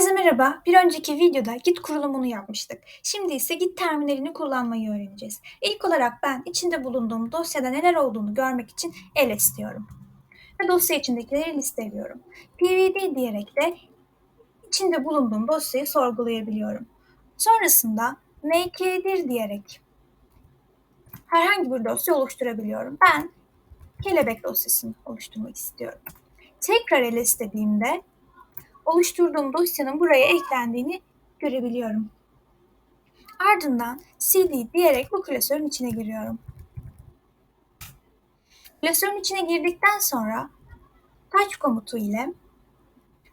Herkese merhaba. Bir önceki videoda Git kurulumunu yapmıştık. Şimdi ise Git terminalini kullanmayı öğreneceğiz. İlk olarak ben içinde bulunduğum dosyada neler olduğunu görmek için ls diyorum. Ve dosya içindekileri listeliyorum. pvd diyerek de içinde bulunduğum dosyayı sorgulayabiliyorum. Sonrasında mkdir diyerek herhangi bir dosya oluşturabiliyorum. Ben kelebek dosyasını oluşturmak istiyorum. Tekrar ls dediğimde oluşturduğum dosyanın buraya eklendiğini görebiliyorum. Ardından cd diyerek bu klasörün içine giriyorum. Klasörün içine girdikten sonra touch komutu ile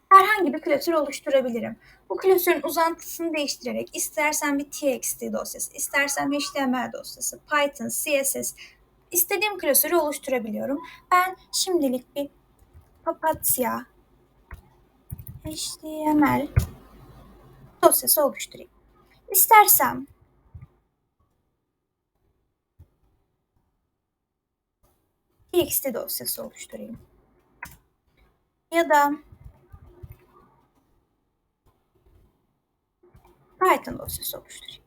herhangi bir klasör oluşturabilirim. Bu klasörün uzantısını değiştirerek istersen bir txt dosyası, istersen html dosyası, python, css istediğim klasörü oluşturabiliyorum. Ben şimdilik bir papatya HTML dosyası oluşturayım. İstersem txt dosyası oluşturayım. Ya da Python dosyası oluşturayım.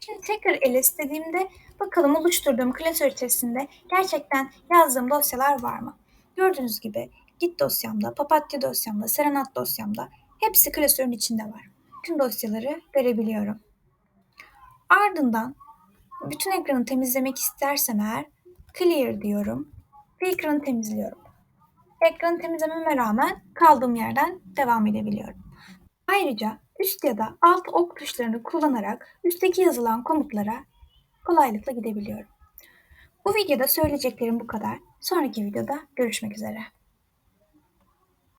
Şimdi tekrar ls dediğimde bakalım oluşturduğum klasör içerisinde gerçekten yazdığım dosyalar var mı? Gördüğünüz gibi Git dosyamda, Papatya dosyamda, Serenat dosyamda hepsi klasörün içinde var. Tüm dosyaları görebiliyorum. Ardından bütün ekranı temizlemek istersem eğer clear diyorum ve ekranı temizliyorum. Ekranı temizlememe rağmen kaldığım yerden devam edebiliyorum. Ayrıca üst ya da alt ok tuşlarını kullanarak üstteki yazılan komutlara kolaylıkla gidebiliyorum. Bu videoda söyleyeceklerim bu kadar. Sonraki videoda görüşmek üzere.